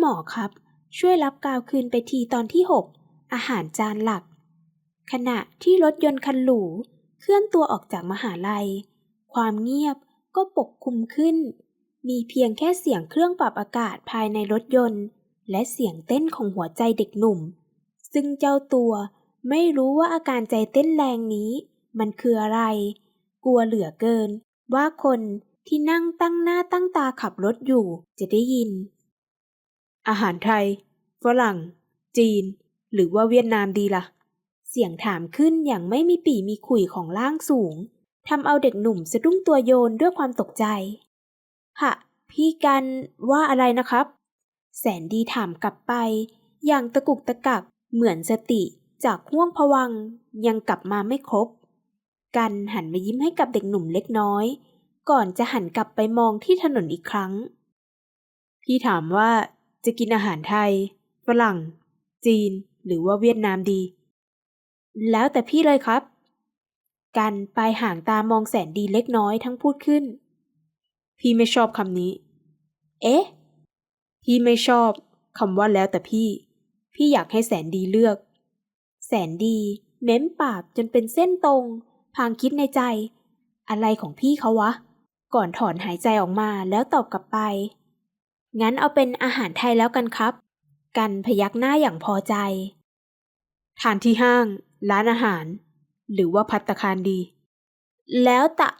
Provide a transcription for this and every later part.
หมอครับ ช่วยรับกาวคืนไปทีตอนที่ 6 อาหารจานหลัก ขณะที่รถยนต์คันหรูเคลื่อนตัวออกจากมหาลัย ความเงียบก็ปกคลุมขึ้น มีเพียงแค่เสียงเครื่องปรับอากาศภายในรถยนต์ และเสียงเต้นของหัวใจเด็กหนุ่ม ซึ่งเจ้าตัวไม่รู้ว่าอาการใจเต้นแรงนี้ มันคืออะไร กลัวเหลือเกิน ว่าคนที่นั่งตั้งหน้าตั้งตาขับรถอยู่จะได้ยิน อาหารไทย ฝรั่ง จีน หรือว่าเวียดนามดีล่ะ เสียงถามขึ้นอย่างไม่มีปีมีขุยของร่างสูงทำเอาเด็กหนุ่มสะดุ้งตัวโยนด้วยความตกใจ ฮะ พี่กันว่าอะไรนะครับ แสนดีถามกลับไป อย่างตะกุกตะกักเหมือนสติจากห่วงผวังยังกลับมาไม่ครบ กันหันมายิ้มให้กับเด็กหนุ่มเล็กน้อย ก่อนจะหันกลับไปมองที่ถนนอีกครั้ง พี่ถามว่า จะกินอาหารไทย ฝรั่ง จีน หรือว่าเวียดนามดี แล้วแต่พี่เลยครับ กันปลายห่างตามองแสนดีเล็กน้อยทั้งพูดขึ้น พี่ไม่ชอบคำนี้ เอ๊ะ พี่ไม่ชอบคำว่าแล้วแต่พี่ พี่อยากให้แสนดีเลือก แสนดี เม้มปากจนเป็นเส้นตรง พางคิดในใจ อะไรของพี่เขาวะ ก่อนถอนหายใจออกมาแล้วตอบกลับไป งั้นเอาเป็นอาหารไทยแล้วกันครับ กันพยักหน้าอย่างพอใจ ทานที่ห้าง ร้านอาหาร หรือว่าพัตตคารดี แล้วตะ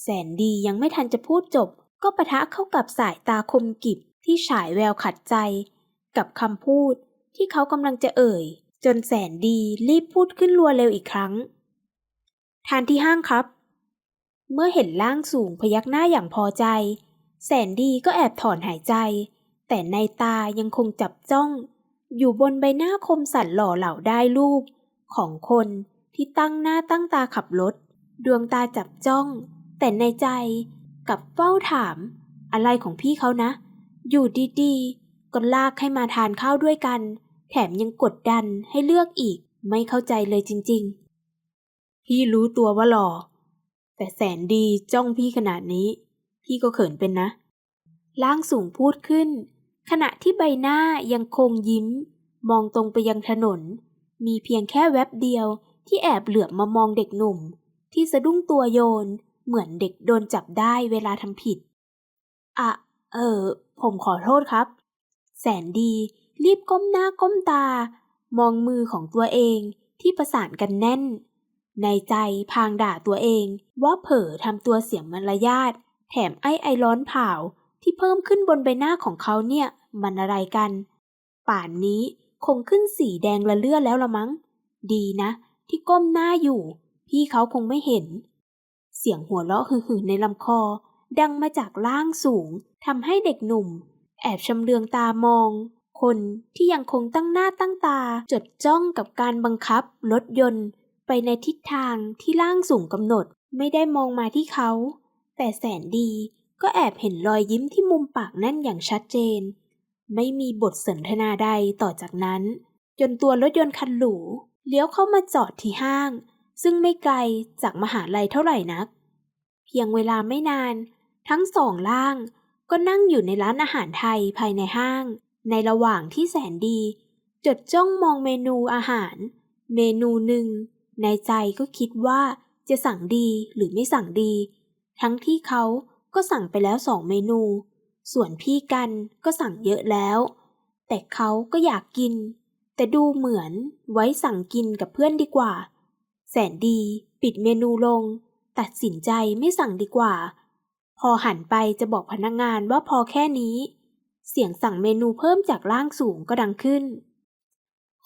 แสนดียังไม่ทันจะพูดจบ ก็ปะทะเข้ากับสายตาคมกิบที่ฉายแววขัดใจ กับคำพูดที่เขากำลังจะเอ่ย จนแสนดีรีบพูดขึ้นรัวเร็วอีกครั้ง ทานที่ห้างครับ เมื่อเห็นร่างสูงพยักหน้าอย่างพอใจ แสนดีก็แอบถอนหายใจ แต่ในตายังคงจับจ้อง อยู่บนใบหน้าคมสันหล่อเหล่าได้รูป ของคนที่ตั้งหน้าตั้งตาขับรถ ดวงตาจับจ้อง แต่ในใจกับเฝ้าถาม อะไรของพี่เขานะ อยู่ดีๆก็ลากให้มาทานข้าวด้วยกัน แถมยังกดดันให้เลือกอีกไม่เข้าใจเลยจริง ๆ พี่รู้ตัวว่าหล่อ แต่แสนดีจ้องพี่ขนาดนี้ พี่ก็เขินเป็นนะ ล่างสูงพูดขึ้น ขณะที่ใบหน้ายังคงยิ้ม มองตรงไปยังถนน มีเพียงแค่แวบเดียวที่แอบเหลือบมามองเด็กหนุ่ม ที่สะดุ้งตัวโยน เหมือนเด็กโดนจับได้เวลาทำผิด อะเออ ผมขอโทษครับ แสนดี รีบก้มหน้าก้มตา มองมือของตัวเองที่ประสานกันแน่น ในใจพางด่าตัวเองว่าเผลอทำตัวเสียมารยาท แถมไอ้ไอร้อนเผาที่เพิ่มขึ้นบนใบหน้าของเขาเนี่ย มันอะไรกัน ป่านนี้คงขึ้นสีแดงละเลือดแล้วละมั้ง ดีนะ ที่ก้มหน้าอยู่ พี่เขาคงไม่เห็น เสียงหัวเราะหื่ๆในลำคอ ดังมาจากล่างสูงทำให้เด็กหนุ่ม แอบชำเลืองตามอง คนที่ยังคงตั้งหน้าตั้งตาจดจ้องกับการบังคับรถยนต์ ไปในทิศทางที่ล่างสูงกำหนดไม่ได้มองมาที่เขา แต่แสนดีก็แอบเห็นรอยยิ้มที่มุมปากนั่นอย่างชัดเจน ไม่มีบทสนทนาใดต่อจากนั้น จนตัวรถยนต์คันหรูเลี้ยวเข้ามาจอดที่ห้าง ซึ่งไม่ไกลจากมหาลัยเท่าไหร่นัก เพียงเวลาไม่นาน ทั้งสองล่างก็นั่งอยู่ในร้านอาหารไทยภายในห้าง ในระหว่างที่แสนดี จดจ้องมองเมนูอาหาร เมนูหนึ่ง ในใจก็คิดว่าจะสั่งดีหรือไม่สั่งดี ทั้งที่เขาก็สั่งไปแล้วสองเมนู ส่วนพี่กันก็สั่งเยอะแล้ว แต่เขาก็อยากกิน แต่ดูเหมือนไว้สั่งกินกับเพื่อนดีกว่า แสนดีปิดเมนูลง ตัดสินใจไม่สั่งดีกว่า พอหันไปจะบอกพนักงานว่าพอแค่นี้ เสียงสั่งเมนูเพิ่มจากล่างสูงก็ดังขึ้น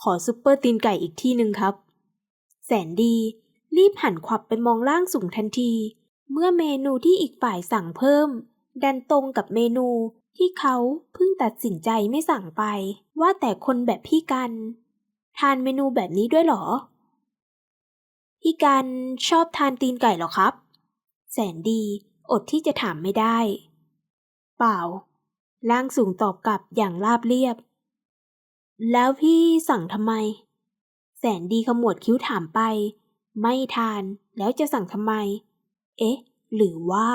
ขอซุปเปอร์ตีนไก่อีกที่หนึ่งครับ แสนดีรีบหันขวับไปมองล่างสูงทันที เมื่อเมนูที่อีกฝ่ายสั่งเพิ่ม ดันตรงกับเมนูที่เขาเพิ่งตัดสินใจไม่สั่งไป ว่าแต่คนแบบพี่กัน ทานเมนูแบบนี้ด้วยหรอ พี่กันชอบทานตีนไก่หรอครับ แสนดีอดที่จะถามไม่ได้ เปล่า ล่างสูงตอบกลับอย่างราบเรียบ แล้วพี่สั่งทำไม แสนดีขมวดคิ้วถามไป ไม่ทานแล้วจะสั่งทำไม เอ๊ะ หรือว่า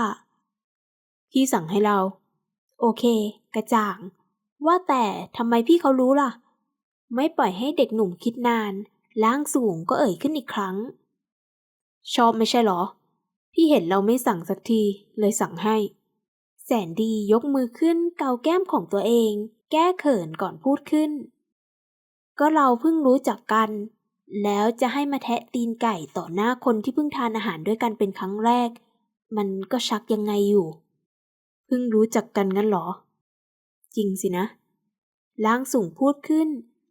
พี่สั่งให้เรา โอเค กระจ่าง ว่าแต่ทำไมพี่เขารู้ล่ะ ไม่ปล่อยให้เด็กหนุ่มคิดนาน ล่างสูงก็เอ่ยขึ้นอีกครั้ง ชอบไม่ใช่หรอ พี่เห็นเราไม่สั่งสักทีเลยสั่งให้ แสนดียกมือขึ้นเกาแก้มของตัวเอง แก้เขินก่อนพูดขึ้น ก็เราเพิ่งรู้จักกัน แล้วจะให้มาแทะตีนไก่ต่อหน้าคนที่เพิ่งทานอาหารด้วยกันเป็นครั้งแรก มันก็ชักยังไงอยู่ เพิ่งรู้จักกันงั้นเหรอ จริงสินะล่างสูงพูดขึ้น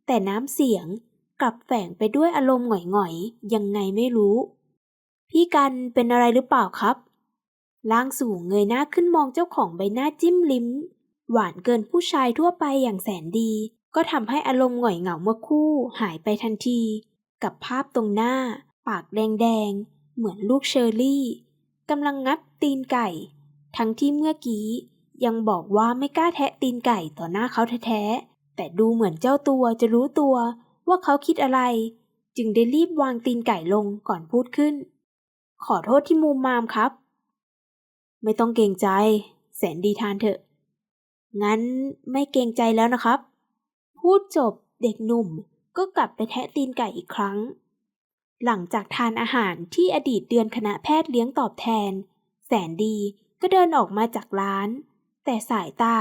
แต่น้ำเสียงกลับแฝงไปด้วยอารมณ์หงอยๆ ยังไงไม่รู้ พี่กันเป็นอะไรหรือเปล่าครับล่างสูงเงยหน้าขึ้นมองเจ้าของใบหน้าจิ้มลิ้ม หวานเกินผู้ชายทั่วไปอย่างแสนดี ก็ทำให้อารมณ์หงอยเหงาเมื่อคู่หายไปทันที กับภาพตรงหน้า ปากแดงๆ เหมือนลูกเชอรี่กำลังงับตีนไก่ ทั้งที่เมื่อกี้ยังบอกว่าไม่กล้าแทะตีนไก่ต่อหน้าเขาแท้ๆแต่ดูเหมือนเจ้าตัวจะรู้ตัวว่าเขาคิดอะไร จึงได้รีบวางตีนไก่ลงก่อนพูดขึ้น ขอโทษที่มูมามครับ ไม่ต้องเกรงใจ แสนดีทานเถอะ งั้นไม่เกรงใจแล้วนะครับ พูดจบเด็กหนุ่ม ก็กลับไปแทะตีนไก่อีกครั้ง หลังจากทานอาหารที่อดีตเดือนคณะแพทย์เลี้ยงตอบแทน แสนดีก็เดินออกมาจากร้าน แต่สายตา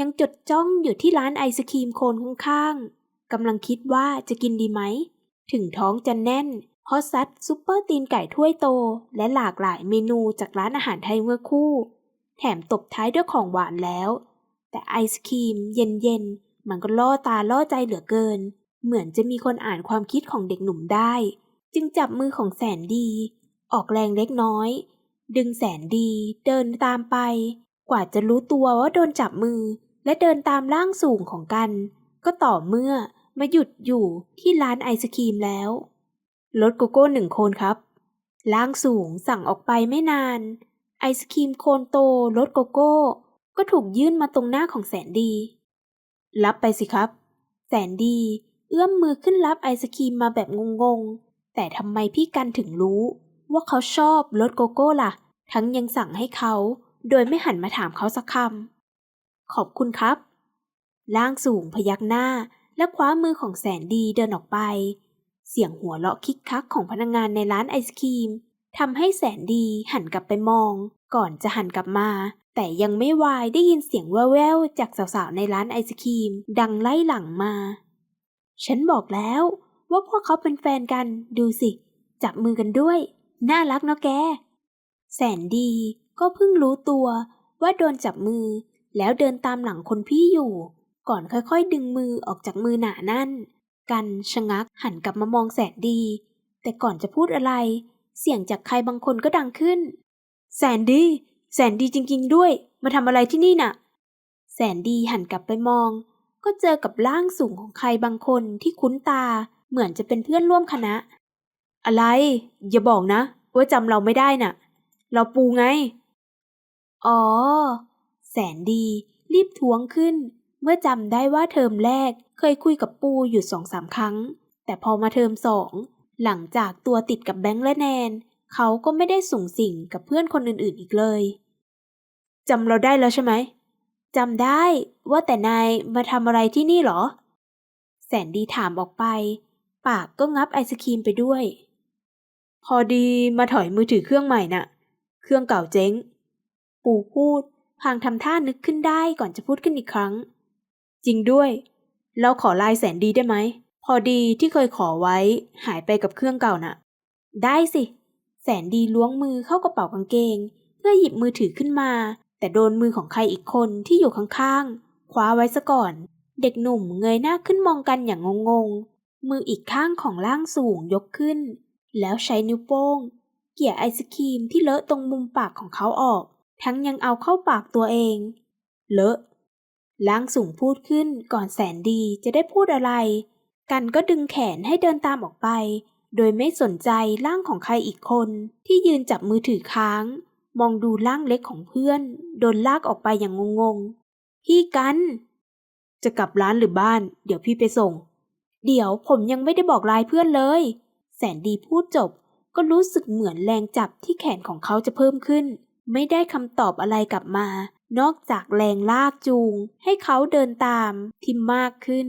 ยังจดจ้องอยู่ที่ร้านไอศครีมโคนข้างๆกำลังคิดว่าจะกินดีไหม ถึงท้องจะแน่น เพราะซัดซุปเปอร์ตีนไก่ถ้วยโต และหลากหลายเมนูจากร้านอาหารไทยเมื่อคู่ แถมตบท้ายด้วยของหวานแล้ว แต่ไอศครีมเย็นๆ มันก็ล่อตาล่อใจเหลือเกิน เหมือนจะมีคนอ่านความคิดของเด็กหนุ่มได้ จึงจับมือของแสนดี ออกแรงเล็กน้อย ดึงแสนดีเดินตามไป กว่าจะรู้ตัวว่าโดนจับมือ และเดินตามร่างสูงของกัน ก็ต่อเมื่อมาหยุดอยู่ที่ร้านไอศครีมแล้วรสโกโก้หนึ่งโคนครับร่างสูงสั่งออกไปไม่นาน ไอศครีมโคนโตรสโกโก้ ก็ถูกยื่นมาตรงหน้าของแสนดี รับไปสิครับ แสนดี เอื้อมมือขึ้นรับไอศครีมมาแบบงงๆ แต่ทำไมพี่กันถึงรู้ ว่าเขาชอบรสโกโก้ล่ะ ทั้งยังสั่งให้เขา โดยไม่หันมาถามเขาสักคำ ขอบคุณครับร่างสูงพยักหน้าและคว้ามือของแสนดีเดินออกไป เสียงหัวเราะคิกคักของพนักงงานในร้านไอศครีมทำให้แสนดีหันกลับไปมอง ก่อนจะหันกลับมา แต่ยังไม่วายได้ยินเสียงแว่วๆจากสาวๆในร้านไอศครีม ดังไล่หลังมา ฉันบอกแล้วว่าพวกเขาเป็นแฟนกันดูสิ จับมือกันด้วย น่ารักเนาะแก แสนดีก็เพิ่งรู้ตัวว่าโดนจับมือ แล้วเดินตามหลังคนพี่อยู่ ก่อนค่อยๆ ดึงมือออกจากมือหนานั่น กันชะงักหันกลับมามองแสนดี แต่ก่อนจะพูดอะไร เสียงจากใครบางคนก็ดังขึ้น แสนดี แสนดีจริงๆด้วย มาทำอะไรที่นี่น่ะ แสนดีหันกลับไปมอง ก็เจอกับร่างสูงของใครบางคนที่คุ้นตาเหมือนจะเป็นเพื่อนร่วมคณะ อะไร อย่าบอกนะ ว่าจำเราไม่ได้น่ะ เราปูไง อ๋อ แสนดีรีบท้วงขึ้น เมื่อจำได้ว่าเทอมแรกเคยคุยกับปูอยู่สองสามครั้ง แต่พอมาเทอมสอง หลังจากตัวติดกับแบงค์และแนน เขาก็ไม่ได้สูงสิงกับเพื่อนคนอื่นๆอีกเลยจำเราได้แล้วใช่ไหม จำได้ว่าแต่นายมาทำอะไรที่นี่เหรอ แสนดีถามออกไป ปากก็งับไอศครีมไปด้วย พอดีมาถอยมือถือเครื่องใหม่น่ะ เครื่องเก่าเจ๊ง ปู่พูดพางทำท่านึกขึ้นได้ก่อนจะพูดขึ้นอีกครั้ง จริงด้วย เราขอลายแสนดีได้ไหม พอดีที่เคยขอไว้ หายไปกับเครื่องเก่าน่ะ ได้สิ แสนดีล้วงมือเข้ากระเป๋ากางเกง เพื่อหยิบมือถือขึ้นมา แต่โดนมือของใครอีกคนที่อยู่ข้างๆ คว้าไว้ซะก่อน เด็กหนุ่มเงยหน้าขึ้นมองกันอย่างงงๆ มืออีกข้างของร่างสูงยกขึ้น แล้วใช้นิ้วโป้ง เกี่ยไอศครีมที่เลอะตรงมุมปากของเขาออก ทั้งยังเอาเข้าปากตัวเอง เลอะร่างสูงพูดขึ้นก่อนแสนดีจะได้พูดอะไร กันก็ดึงแขนให้เดินตามออกไป โดยไม่สนใจร่างของใครอีกคนที่ยืนจับมือถือค้าง มองดูร่างเล็กของเพื่อน โดนลากออกไปอย่างงงๆ พี่กัน จะกลับร้านหรือบ้าน เดี๋ยวพี่ไปส่ง เดี๋ยวผมยังไม่ได้บอกลายเพื่อนเลย แสนดีพูดจบ ก็รู้สึกเหมือนแรงจับที่แขนของเขาจะเพิ่มขึ้น ไม่ได้คำตอบอะไรกลับมา นอกจากแรงลากจูง ให้เขาเดินตามที่มากขึ้น